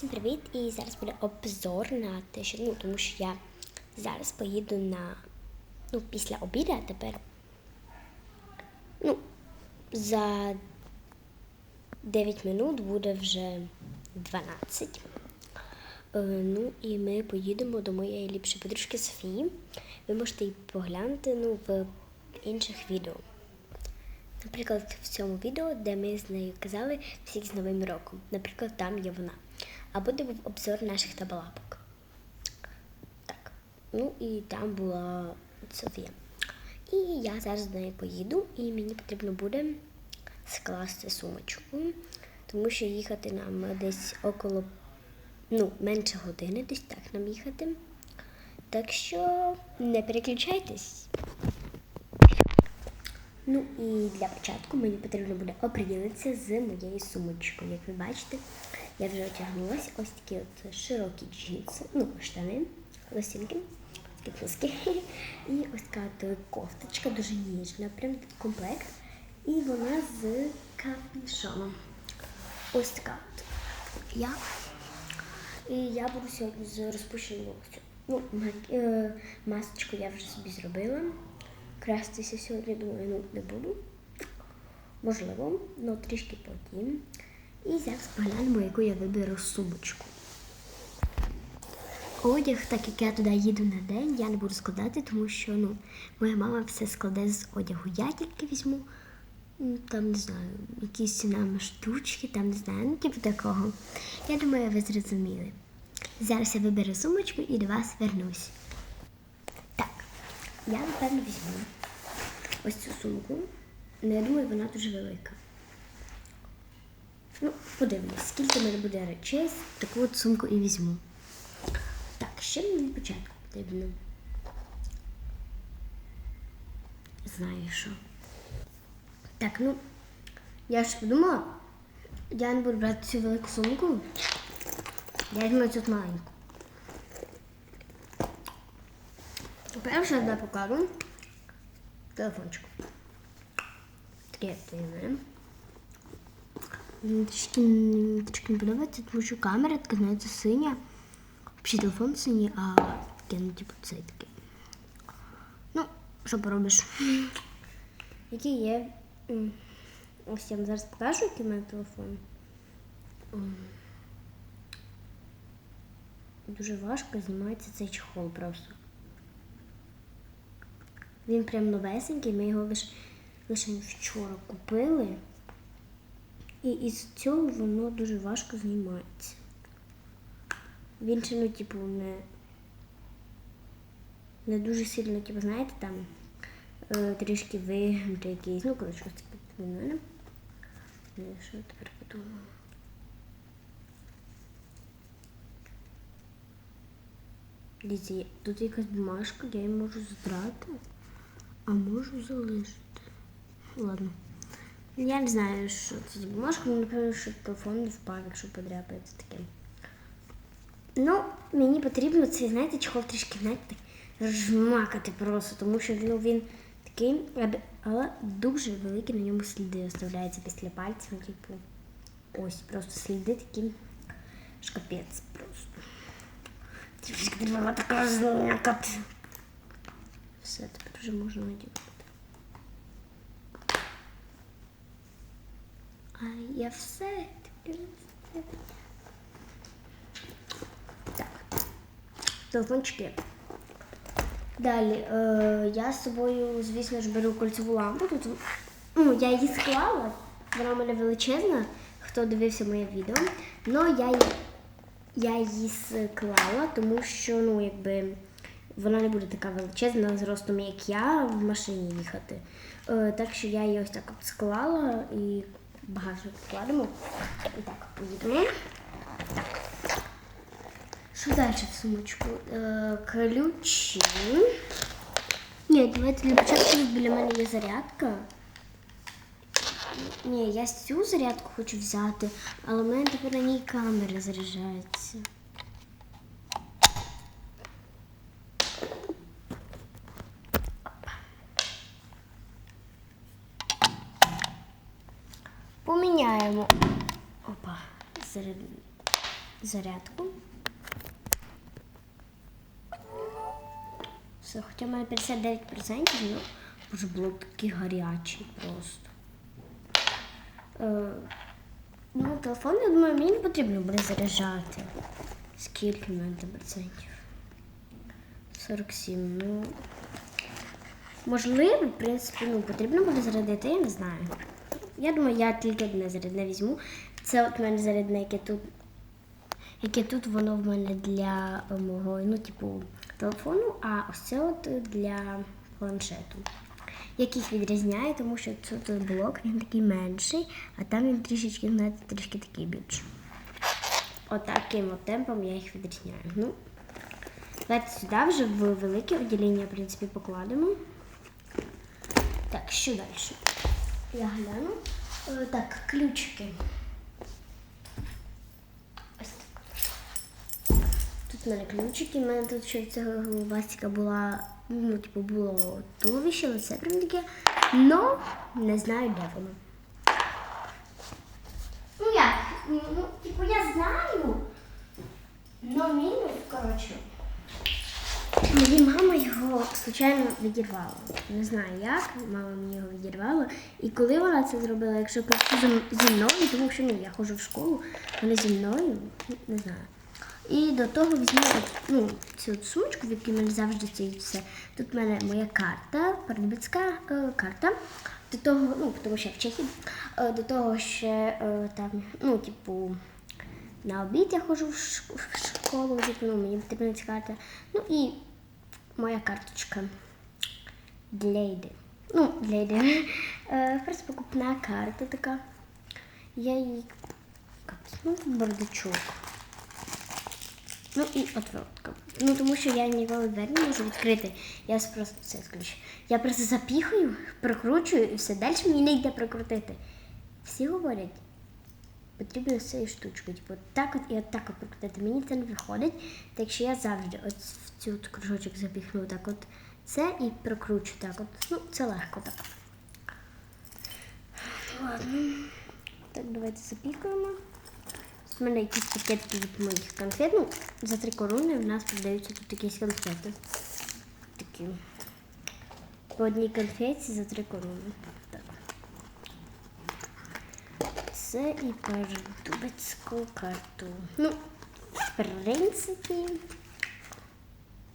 Всім привіт! І зараз буде обзор на те, що ну, тому що я зараз поїду на ну, після обіду, а тепер ну, за 9 минут буде вже 12. Е, ну і ми поїдемо до моєї ліпшої подружки Софії. Ви можете її поглянути ну, в інших відео. Наприклад, в цьому відео, де ми з нею казали всіх з Новим роком. Наприклад, там є вона. А буде був обзор наших табалапок. Так. Ну і там була Софія. І я зараз до неї поїду, і мені потрібно буде скласти сумочку, тому що їхати нам десь около ну, менше години, десь так нам їхати. Так що не переключайтесь. Ну і для початку мені потрібно буде оприділитися з моєю сумочкою. Як ви бачите, я вже одягнулася ось такі от широкі джинси, ну, штани, лосінки, такі плоски. І ось така от кофточка дуже ніжна, прям комплект. І вона з капюшоном. Ось така от. Я. І я буду сьогодні з розпущеним волоссям. Ну, е, масочку я вже собі зробила. Крастися сьогодні, думаю, ну, не буду. Можливо, але трішки потім. І зараз поглянемо, яку я виберу сумочку. Одяг, так як я туди їду на день, я не буду складати, тому що ну, моя мама все складе з одягу. Я тільки візьму, там не знаю, якісь нам штучки, там не знаю, ну типу такого. Я думаю, ви зрозуміли. Зараз я виберу сумочку і до вас вернусь. Так, я напевно візьму ось цю сумку. Ну, я думаю, вона дуже велика. Ну, подивимось, скільки в мене буде речей, таку от сумку і візьму. Так, що мені від початку потрібно? Знаю що. Так, ну, я ж подумала, я не буду брати цю велику сумку. Я візьму цю маленьку. Перше я покладу телефончик. Таке активне. Трішки, трішки не подобається, тому що камера така, знаєте, синя. Взагалі телефон синій, а таке, ну, типу, цей такий. Ну, що поробиш? Який є. Ось я вам зараз покажу, який в мене телефон. Дуже важко знімається цей чехол просто. Він прям новесенький, ми його лише вчора купили. І із цього воно дуже важко знімається. Ще, ну, типу, не, не дуже сильно, типу, знаєте, там е, трішки вигнутий якийсь. Ну, коротше, ось такий мене. Ну, Що тепер подумала? Дивіться, тут якась бумажка, я її можу здрати, а можу залишити. Ладно. Я не знаю, що це за бумажка, але напевно, що телефон не впав, якщо подряпається таке. Ну, мені потрібно цей, знаєте, чехол трішки, знаєте, розжмакати просто, тому що ну, він такий, але- але дуже великі на ньому сліди оставляються після пальців, ну, типу. Ось, просто сліди такі шкапець просто. Трішки треба так розмакати. Все, тепер вже можна надівати. А я все. Так. Телефончики. Далі, е, я з собою, звісно ж, беру кольцеву лампу. Тут, ну, я її склала, вона у мене величезна, хто дивився моє відео. Но я, я її склала, тому що, ну, якби вона не буде така величезна зростом, як я в машині їхати. Е, так що я її ось так от склала і багажник складемо. І так, поїдемо. Що далі в сумочку? Е, ключі. Ні, давайте для початку біля мене є зарядка. Ні, я цю зарядку хочу взяти, але в мене тепер на ній камера заряджається. Зарядку. Все, хоча мене 59%, ну, боже, блок такий гарячий просто. Е, ну, телефон, я думаю, мені не потрібно буде заряджати. Скільки в мене процентів? 47, ну. Можливо, в принципі, ну, потрібно буде зарядити, я не знаю. Я думаю, я тільки одне зарядне візьму. Це от мене зарядне, яке тут. Яке тут воно в мене для е, мого, ну, типу, телефону, а ось це от для планшету. Яких відрізняє, тому що тут блок він такий менший, а там він трішечки, знаєте, трішки такий більший. Отаким от темпом я їх відрізняю. Ну, давайте сюди вже в велике відділення, в принципі, покладемо. Так, що далі? Я гляну. Е, Так, ключики. Ось так. Тут в мене ключики, в мене тут ще від цього головастика була, ну, типу, було туловище, лице прям таке. Но не знаю, де воно. Ну як? Ну, типу, я знаю. Но мінус, коротше. Мені мама його случайно відірвала. Не знаю як, мама мені його відірвала. І коли вона це зробила, якщо зі- мною, тому що ну, я ходжу в школу, вони зі мною, не знаю. І до того візьму ну, цю от сумочку, в якій мене завжди стоїть. Тут в мене моя карта, парадбицька е, карта. До того, ну, тому що я в Чехії, е, до того ще е, там, ну, типу, на обід я ходжу в ш- в школу, типу, ну, мені потрібна ця карта. Ну і моя карточка для їди. Ну, для їди. Е, Просто покупна карта така. Я її капсну в бардачок. Ну і отвертка. Ну тому що я ніколи двері не можу відкрити. Я просто це ключ. Я просто запіхаю, прокручую і все. Далі мені не йде прокрутити. Всі говорять, потрібно з цією штучкою. Типу, так от і от так от прокрутити. Мені це не виходить. Так що я завжди от в цю от кружочок запіхну так от це і прокручу так от. Ну, це легко так. Ладно. Так, давайте запікаємо. У мене якісь пакетки від моїх конфет. Ну, за три корони в нас продаються тут якісь конфети. Такі. По одній конфеті за три корони. Так. Це і передубецьку карту. Ну, в принципі.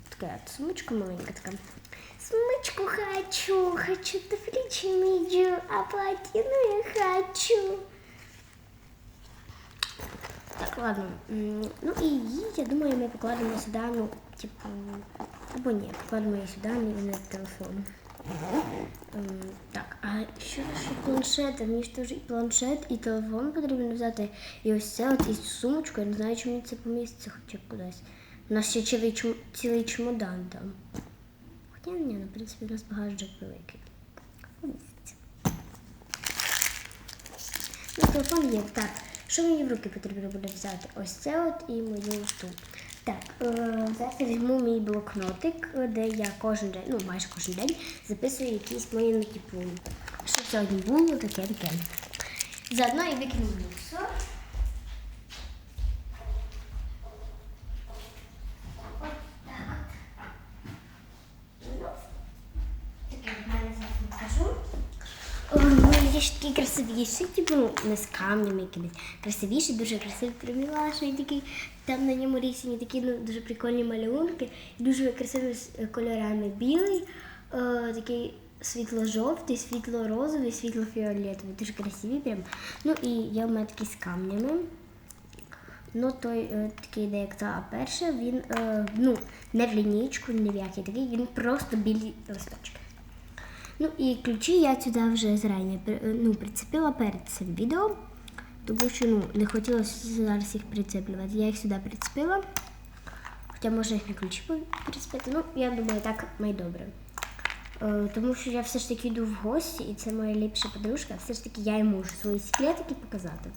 Така от сумочка маленька така. Сумочку хочу, хочу туфлички миджу, а платину я хочу. Так, ладно. Ну і її, я думаю, ми покладемо сюди, ну, типу, або ні, покладемо її сюди, на телефон. Так, а що ж планшет? Мені ж теж і планшет, і телефон потрібно взяти. І ось це от і сумочку, я не знаю, чи мені це поміститься хоча б кудись. У нас ще цілий, чм- цілий чемодан там. Хоча ні, ну, в принципі, у нас багажник великий. Поміститься. Ну, телефон є. Так, що мені в руки потрібно буде взяти? Ось це от і мою штуку. Так, е, зараз я візьму мій блокнотик, де я кожен день, ну майже кожен день записую якісь мої типу, що сьогодні було, таке таке. Заодно і викину мусор. От так от. Таке в мене зараз покажу. О, Ну, є ж такі красивіші, типу, ну, не з камнями якимись. Красивіші, дуже красиві, примілаші, такі, там на ньому різні такі ну, дуже прикольні малюнки, і дуже красиві кольорами. Білий, е, такий світло-жовтий, світло-розовий, світло-фіолетовий. Дуже красиві прям. Ну і я в мене такий з камнями. Ну, той е, такий, де як та перша, він е, ну, не в лінійку, не в який такий, він просто білі листочки. Ну і ключі я сюди вже зарані ну, прицепила перед цим відео, тому що ну, не хотілося зараз їх прицеплювати. Я їх сюди прицепила. Хоча можна їх на ключі прицепити. Ну, я думаю, так майдобре. Е, тому що я все ж таки йду в гості, і це моя ліпша подружка, все ж таки я їй можу свої секретики показати.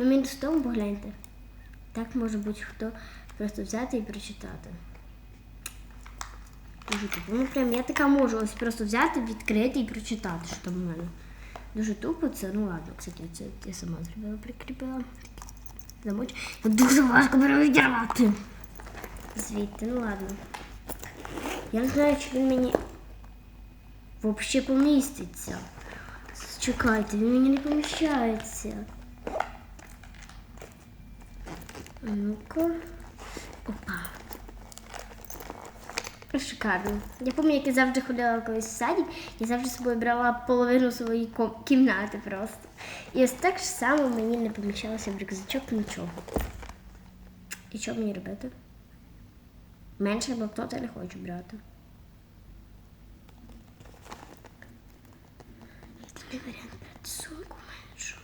Ну, мінус тому, погляньте. Так може будь-хто просто взяти і прочитати. Дуже тупо. Ну прям я така можу ось просто взяти, відкрити і прочитати, що там у мене. Дуже тупо це, ну ладно, кстати, це я сама зробила, прикріпила. замочу. Дуже важко перевідірвати. Звідти, ну ладно. Я не знаю, чи він мені взагалі поміститься. Чекайте, він мені не поміщається. А Ну-ка. Опа. Шикарно. Я пам'ятаю, як я завжди ходила колись в садик, я завжди з собою брала половину своєї кімнати просто. І ось так само мені не поміщалося в рюкзачок нічого. І що мені робити? Менше блокнота не хочу брати. Єдиний варіант брати сумку меншу.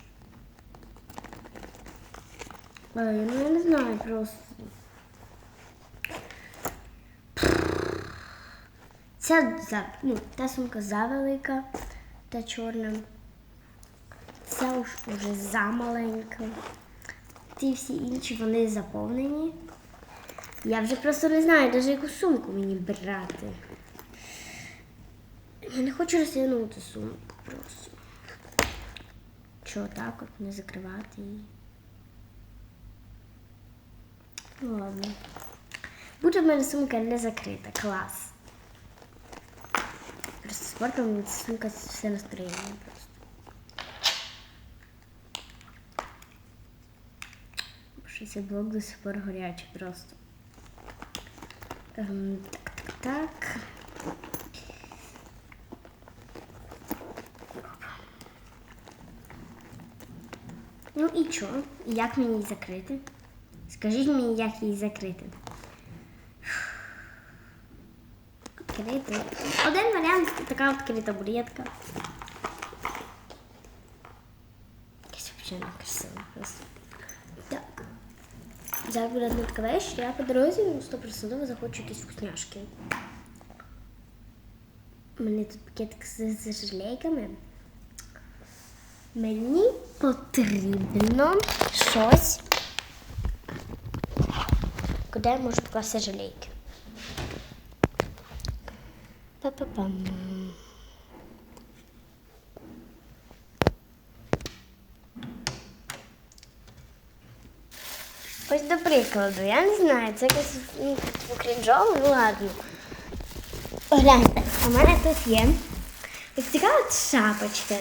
Ну я не знаю просто. Ця ну, та сумка завелика, та чорна. Ця уж уже замаленька. Ті всі інші вони заповнені. Я вже просто не знаю, навіть яку сумку мені брати. Я не хочу розтягнути сумку просто. Що так от не закривати її. Ну ладно. Буде в мене сумка не закрита. Клас. Спортом ця все настроєння просто. Що цей блок до сих пор горячий просто. Ем, так, так, так. Ну і що? Як мені закрити? Скажіть мені, як її закрити. Відкрити. Один варіант така відкрита бурєтка. Якась взагалі некрасива просто. Так. Зараз буде така вещь, я по дорозі ну, 100% захочу якісь вкусняшки. У мене тут пакетик з, з желейками. Мені потрібно щось, куди я можу покласти желейки. Па-па-пам. Ось до прикладу, я не знаю, це якось ну, крінжово, ну ладно. Гляньте, у мене тут є ось от шапочка.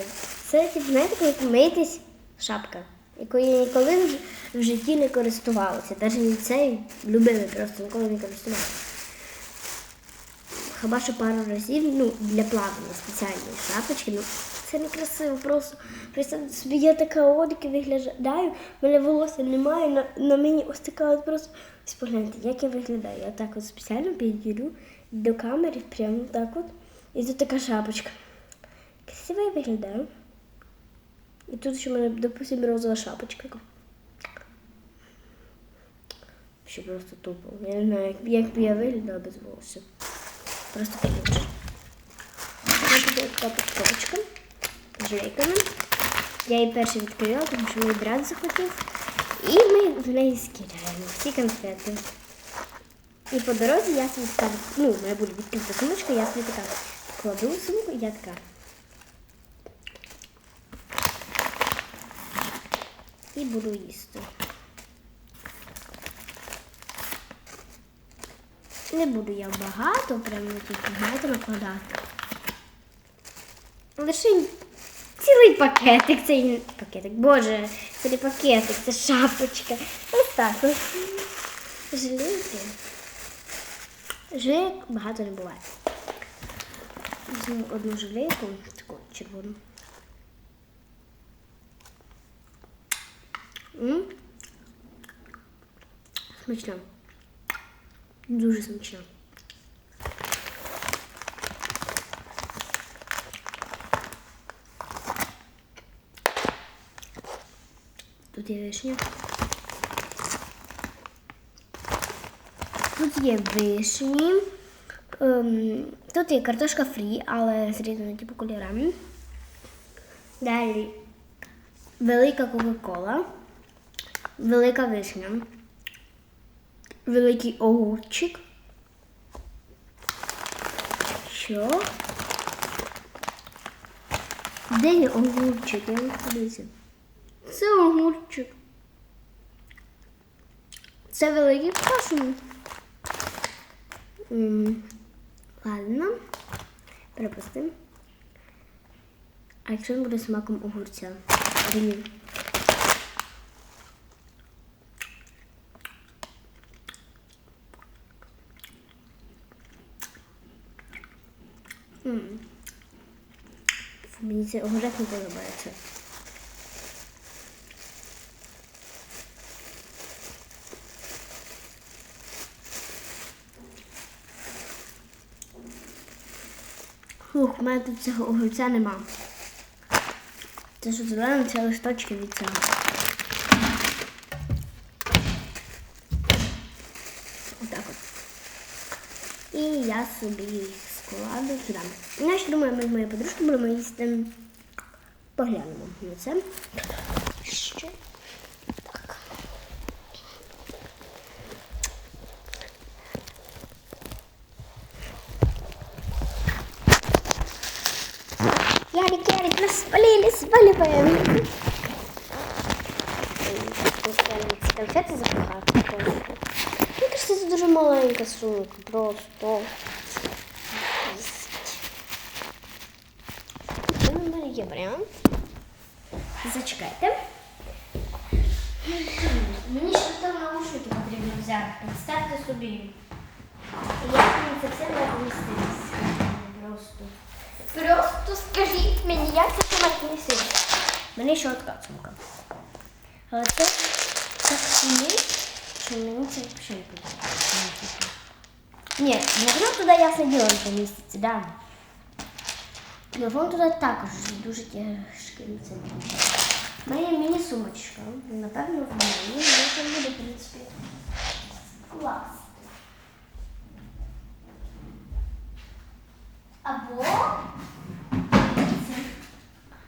Це, типу, знаєте, коли помийтесь шапка, якою я ніколи в, житті не користувалася. Навіть цей любили просто ніколи не користувалася. Хіба що пару разів, ну, для плавання спеціальної шапочки, ну це не красиво просто. Представте собі, я така одики виглядаю, в мене волосся немає, на, на мені ось така от просто. Ось погляньте, як я виглядаю. Я так от спеціально підійду до камери, прямо так от. І тут така шапочка. Красиво я виглядаю. І тут ще в мене, допустим, розова шапочка. Ще просто тупо. Я не знаю, як би я виглядала без волосся. Просто крінж. Ось буде така пачковочка з жейками. Я її перше відкрила, тому що мій брат захотів. І ми в неї скидаємо всі конфети. І по дорозі я собі така, ну, в мене буде відкрита сумочка, я собі така кладу сумку, і я така. І буду їсти. Не буду я багато, прямо тільки знаєте, накладати. Лише цілий пакетик, цей пакетик, боже, не пакетик, це шапочка. Ось так. ось. Жилейки. Жилейок багато не буває. Візьму одну жилейку, таку червону. М? Смачно. Дуже смачно. Тут є вишня. Тут є вишні. Ем, тут є картошка фрі, але зрізана типу кольорами. Далі велика Кока-Кола, велика вишня, великий огурчик. Що? Де є огурчик? Я не подивився. Це огурчик. Це великий кошмар. Ладно. Припустимо. А якщо він буде смаком огурця? Ні. М. Фу, Мені це огурець не подобається. Фух, у мене тут цього огурця нема. Це що зелено, це листочки від цього. Отак от. І я собі їх складу сюди. Я ще думаю, ми з моєю подружкою будемо їсти. Поглянемо на це. Ще. Так. Ярик, Ярик, нас спалили, сваливаем. Ці конфети запихати. Мені кажется, це дуже маленька сумка, просто. скажіть мені, як це ще мати Мені ще от сумка. Але це так сумний, що мені це взагалі не подобається. Ні, телефон туди ясне діло не поміститься, да. Телефон туди також дуже тяжкий. Це Мені, мені сумочка. Напевно, в мені. Я там буде, в принципі. Клас. Або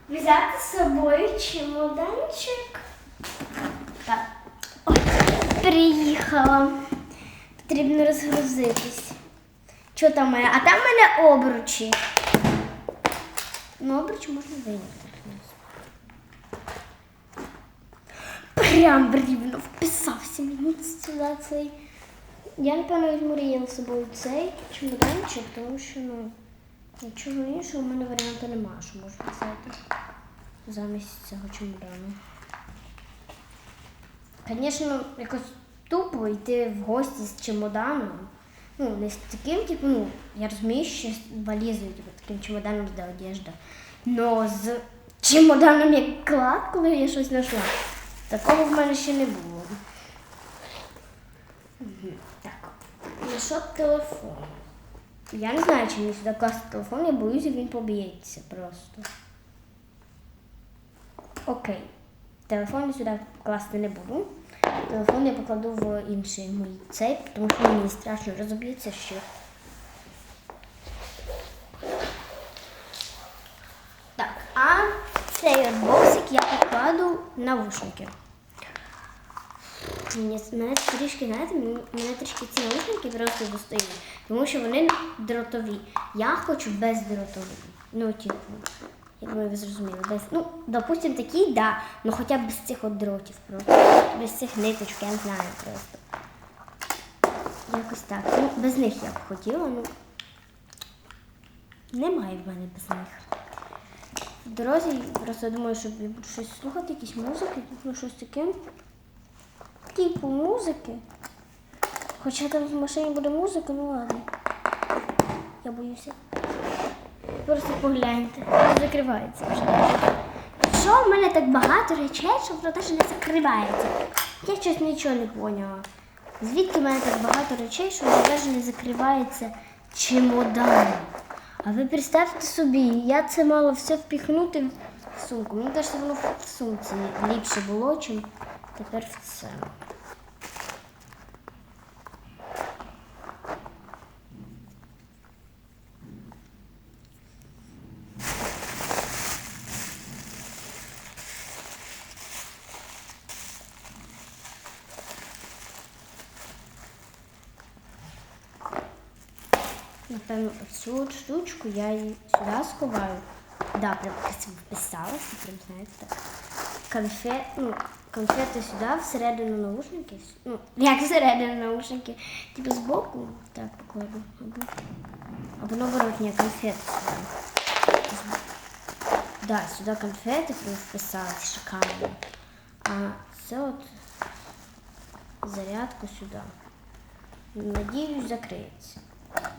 взяти з собою чемоданчик. Так. Ой, приїхала. Потрібно розгрузитись. Що там моє? А там в мене обручі. Ну, обруч можна вийняти. Прям рівно вписався мені сюди цей. Я, напевно, візьму з собою цей чемоданчик, тому що, ну, нічого іншого в мене варіанту немає, що можу взяти замість цього чемодану. Звісно, якось тупо йти в гості з чемоданом. Ну, не з таким, типу, ну, я розумію, що з валізою, типу, таким чемоданом з одежда. Но з чемоданом як клад, коли я щось знайшла. Такого в мене ще не було. Так. Знайшов телефон. Я не знаю, чи мені сюди класти телефон, я боюся, він поб'ється просто. Окей. Телефон я сюди класти не буду. Телефон я покладу в інший мій цей, тому що мені страшно розоб'ється ще. Так, а цей боксик я покладу навушники. Мені мене трішки, знаєте, мене трішки ці наушники просто достають, тому що вони дротові. Я хочу бездротові. Ну, типу, як ви зрозуміли, без. Ну, допустим, такі, да, ну хоча б без цих от дротів просто. Без цих ниточок, я не знаю просто. Якось так. Ну, без них я б хотіла, ну. Немає в мене без них. В дорозі просто думаю, що щось слухати, якісь музики, ну щось таке. Типу музики. Хоча там в машині буде музика, ну ладно. Я боюся. Просто погляньте. Воно закривається вже. Що в мене так багато речей, що воно навіть не закривається? Я щось нічого не поняла. Звідки в мене так багато речей, що воно навіть не закривається чемодан? А ви представте собі, я це мала все впіхнути в сумку. Мені кажеться, воно в сумці ліпше було, чим тепер в це. Напевно, от штучку я її сюди сховаю. Да, прям красиво вписалася, прям знаєте так. Конфет, ну, конфети сюди, всередину наушників. Ну, як всередину наушників. Типу збоку так покладу. Або, наоборот, ні, конфети сюди. Да, сюди конфети вписати шикарно. А це от зарядку сюди. Надіюсь, закриється.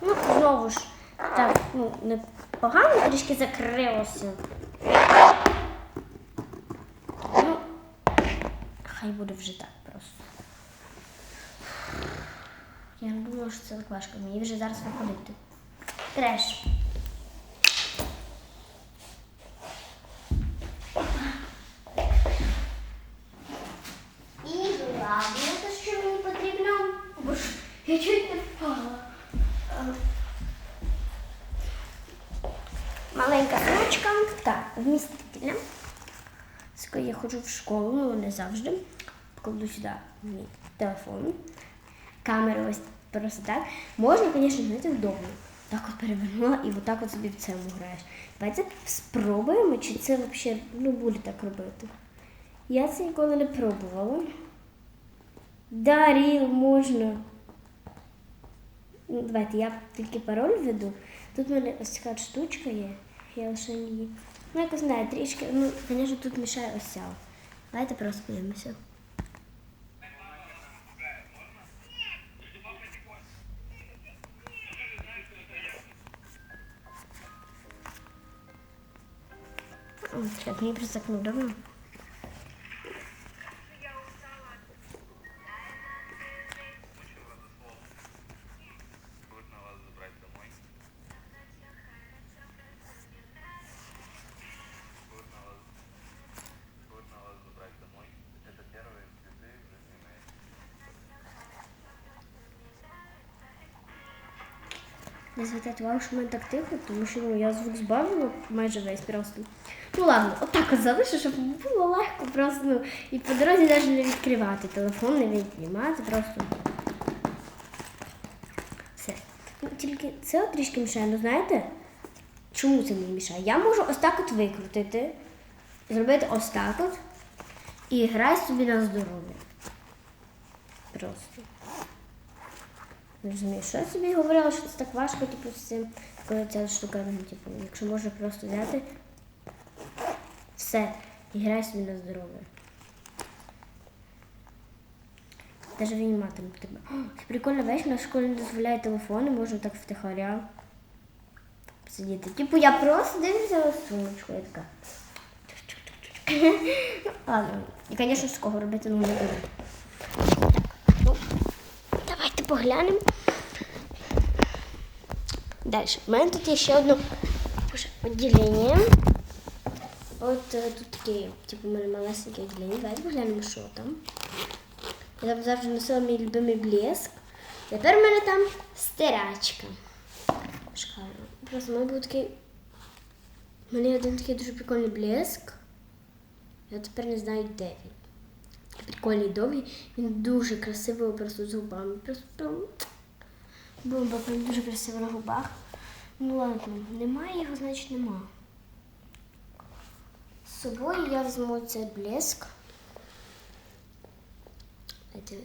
Ну, знову ж, так, ну, непогано трішки закрилося. Ну, хай буде вже так просто. Я не думала, що це так важко. Мені вже зараз виходити. Треш. І ладно, те, що мені потрібно. Бо ж я чуть не впала. А. Маленька сумочка, так, вмістительна. З якою я ходжу в школу, не завжди. Покладу сюди мій телефон. Камеру ось просто так. Можна, звісно, знаєте, вдома. Так от перевернула і отак от собі в цьому граєш. Давайте спробуємо, чи це взагалі ну, буде так робити. Я це ніколи не пробувала. Да, ріл можна. Ну, давайте я тільки пароль введу. Тут в мене ось така штучка є. Я лише її. Ну, якось знаю, трішки. Ну, звісно, тут мішає ось ця. Давайте просто подивимося. О, так, мені просто так неудобно. Звертайте увагу, що в мене так тихо, тому що ну, я звук збавила майже весь просто. Ну ладно, отак от залишу, щоб було легко просто. Ну, і по дорозі навіть не відкривати. Телефон не віднімати, просто. Все. Ну, тільки це трішки мішає, ну знаєте? Чому це мені мішає? Я можу ось так от викрутити, зробити ось так от і грай собі на здоров'я. Просто. Розумію, що я собі говорила, що це так важко, типу, з цим, коли ця штука, ну, типу, якщо можна просто взяти все і грай собі на здоров'я. Не потрібно. О, Це прикольно, бачиш, на школі не дозволяє телефони, можна так втихаря сидіти. Типу я просто дивлюся сумочку, я така. Ну, Ладно. І, звісно, з кого робити ну, не буду. Поглянемо. Далі. У мене тут є ще одне відділення. От е, тут таке, типу, мене малесеньке відділення. Давайте поглянемо, що там. Я завжди носила мій любимий блеск. Тепер у мене там стирачка. Шикарно. Просто мене був такий. У мене один такий дуже прикольний блеск. Я тепер не знаю, де він прикольний довгий. Він дуже красивий просто з губами. Просто бомба, прям дуже красиво на губах. Ну ладно, немає його, значить нема. З собою я візьму цей блеск. Це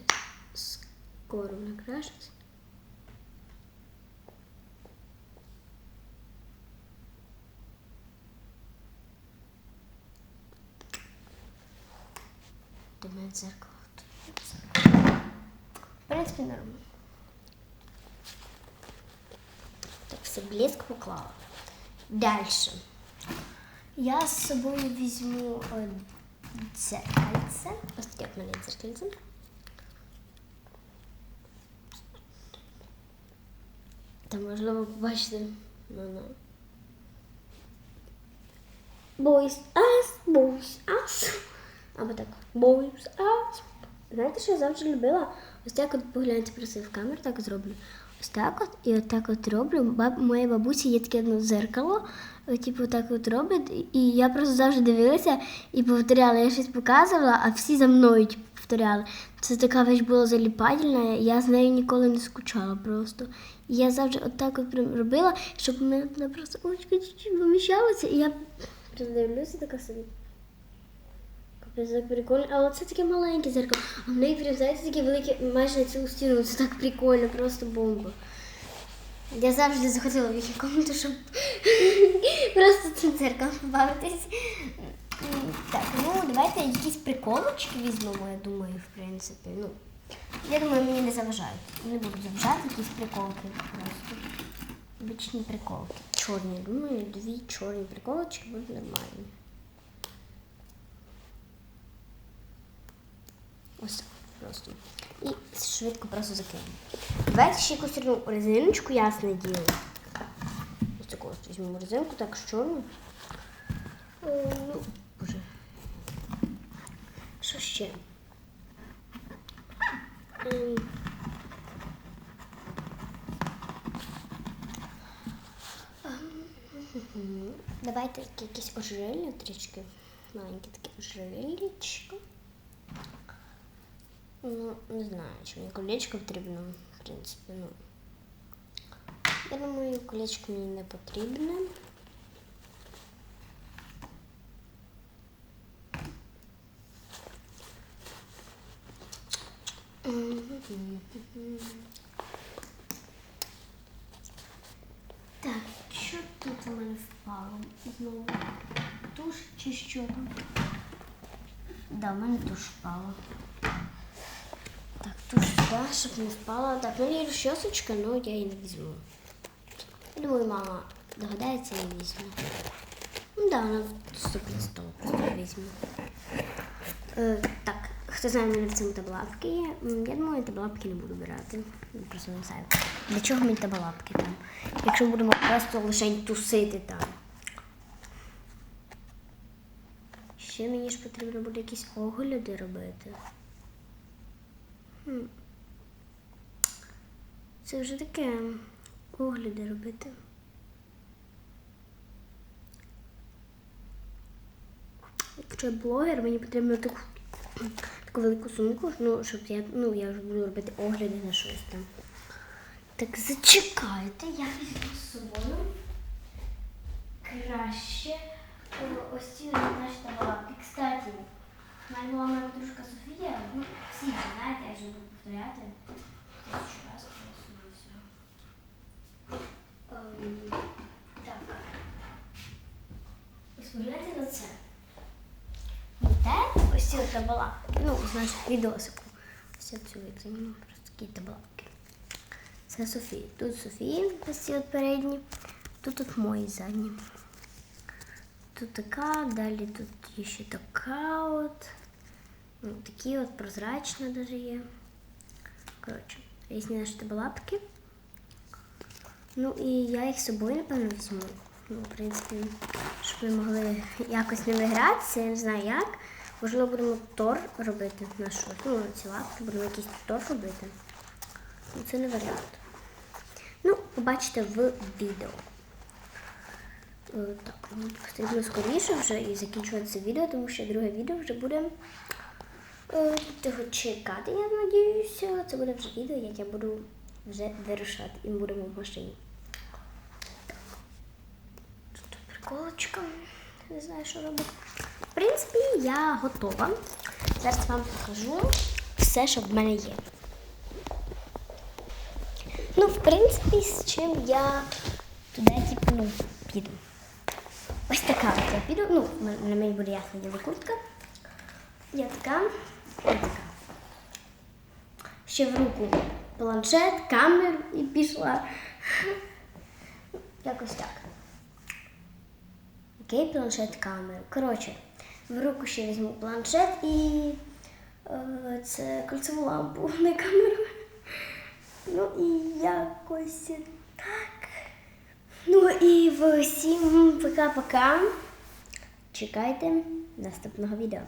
скоро накрашиться. Де мене дзеркало? В принципі, нормально. Так, все, блеск поклала. Дальше. Я з собою візьму дзеркальце. Ось таке в мене дзеркальце. Там можливо побачити. Ну-ну. Boys us, boys us. Або так. Boys us. Знаєте, що я завжди любила? Ось так от погляньте просто в камеру, так зроблю. Ось так от і от так от роблю. Баб, моєї бабусі є таке одне зеркало, типу так от роблять. І я просто завжди дивилася і повторяла. Я щось показувала, а всі за мною типу, повторяли. Це така вещь була заліпательна, я з нею ніколи не скучала просто. І я завжди от так от прям робила, щоб у мене просто очки чуть-чуть і я дивлюся така собі. Так прикольно. Але це таке маленьке зеркало. А в неї знаєте, таке велике майже на цілу стіну. Це так прикольно, просто бомба. Я завжди заходила в їхню комнату, щоб просто цим дзеркалом побавитись. Так, ну давайте якісь приколочки візьмемо, я думаю, в принципі. Ну, я думаю, мені не заважають. Не будуть заважати якісь приколки просто. Обичні приколки. Чорні, думаю, дві чорні приколочки будуть нормальні. Ось так просто. І швидко просто закинемо. Давайте ще якусь одну резиночку, ясне діло. Ось таку ось візьмемо резинку, так чорну. Е, ну, боже. Що ще? Ем. Давайте якісь ожерелья трішки. Маленьке таке ожерельечко. Ну, не знаю, чи мені колечко потрібно, в принципі, ну. Я думаю, колечко мені не потрібне. Так, що тут у мене впало? Знову туш чи що там? Да, в мене туш впала. Сюди, щоб не впала. Так, ну є розчосочка, але я її не візьму. Я думаю, мама догадається і візьме. Ну да, вона супер стол просто візьме. Е, так, хто знає, в мене в є. Я думаю, таблапки не буду брати. Я просто не знаю. Для чого мені таблапки там? Якщо будемо просто лише тусити там. Ще мені ж потрібно буде якісь огляди робити. Хм. Це вже таке огляди робити. Якщо я блогер, мені потрібно таку, таку велику сумку, ну, щоб я, ну, я вже буду робити огляди на щось там. Так зачекайте, я візьму з собою краще ось ці наші табалки. Кстати, моя моя подружка Софія, ну, всі знаєте, я вже буду повторяти. Тисячу раз просто все. Ем, Так. Ось на це. Пам'ятаєте? Ось ці от. Ну, з наших відосику. Ось цю витягну, просто такі табалки. Це Софія. Тут Софії, ось ці от передні. Тут от мої задні. Тут така, далі тут ще така от. Ну, такі от прозрачна даже є. Коротше, різні наші табалапки. Ну і я їх з собою, напевно, візьму. Ну, в принципі, щоб ми могли якось не вигратися, я не знаю як. Можливо, будемо тор робити на щось. Ну, ці лапки, будемо якийсь тор робити. Ну, це не варіант. Ну, побачите в відео. Е, Так, ну, потрібно скоріше вже і закінчувати це відео, тому що друге відео вже буде е, того чекати, я надіюся. Це буде вже відео, як я буду вже вирушати і будемо в машині. Тут приколочка. Не знаю, що робити. В принципі, я готова. Зараз вам покажу все, що в мене є. Ну, в принципі, з чим я туди типу, ну, піду. Ось така от я піду. Ну, на мені буде ясна діла куртка. Я така. Я така. Ще в руку планшет, камеру і пішла. Якось так. Окей, планшет, камеру. Коротше, в руку ще візьму планшет і е, це кольцеву лампу, не камеру. Ну і якось так. Ну і всім пока-пока. Чекайте наступного відео.